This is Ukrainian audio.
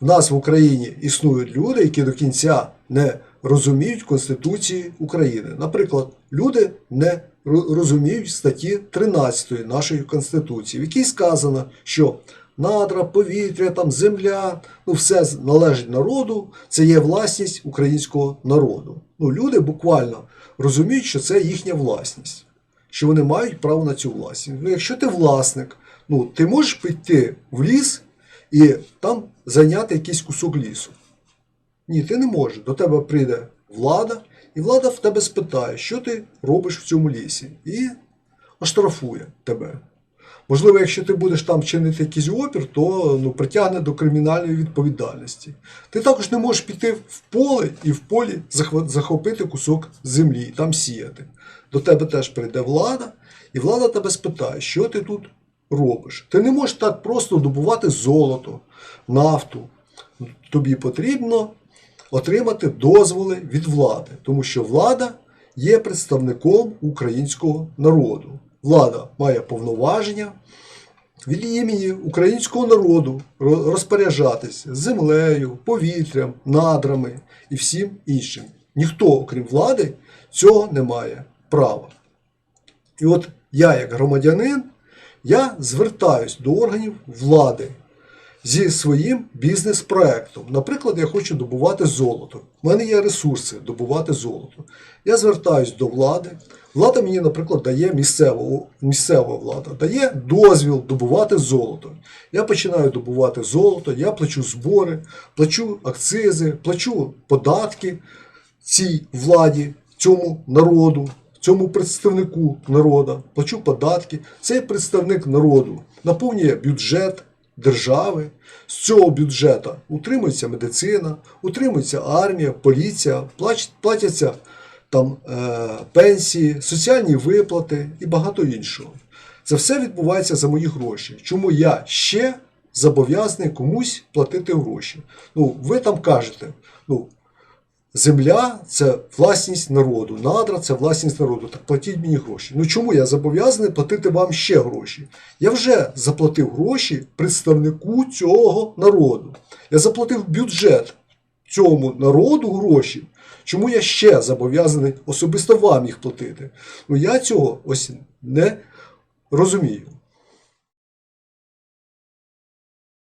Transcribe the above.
в нас в Україні існують люди, які до кінця не розуміють Конституції України. Наприклад, люди не розуміють статті 13 нашої Конституції, в якій сказано, що надра, повітря, там, земля, ну все належить народу, це є власність українського народу. Ну, люди буквально розуміють, що це їхня власність, що вони мають право на цю власність. Ну, якщо ти власник, ну ти можеш піти в ліс і там зайняти якийсь кусок лісу. Ні, ти не можеш. До тебе прийде влада, і влада в тебе спитає, що ти робиш в цьому лісі, і оштрафує тебе. Можливо, якщо ти будеш там чинити якийсь опір, то ну, притягне до кримінальної відповідальності. Ти також не можеш піти в поле і в полі захопити кусок землі і там сіяти. До тебе теж прийде влада, і влада тебе спитає, що ти тут робиш. Ти не можеш так просто добувати золото, нафту. Тобі потрібно отримати дозволи від влади, тому що влада є представником українського народу. Влада має повноваження від імені українського народу ро- розпоряджатись землею, повітрям, надрами і всім іншим. Ніхто, окрім влади, цього не має права. І от я, як громадянин, я звертаюсь до органів влади зі своїм бізнес-проектом. Наприклад, я хочу добувати золото. У мене є ресурси добувати золото. Я звертаюсь до влади. Влада мені, наприклад, дає місцева, місцева влада, дає дозвіл добувати золото. Я починаю добувати золото, я плачу збори, плачу акцизи, плачу податки цій владі, цьому народу, цьому представнику народу, плачу податки. Цей представник народу наповнює бюджет держави. З цього бюджету утримується медицина, утримується армія, поліція, платяться там е, пенсії, соціальні виплати і багато іншого. Це все відбувається за мої гроші. Чому я ще зобов'язаний комусь платити гроші? Ну, ви там кажете, ну, Земля це власність народу, надра це власність народу. Так платіть мені гроші. Ну чому я зобов'язаний платити вам ще гроші? Я вже заплатив гроші представнику цього народу. Я заплатив бюджет цьому народу гроші. Чому я ще зобов'язаний особисто вам їх платити? Ну я цього ось не розумію.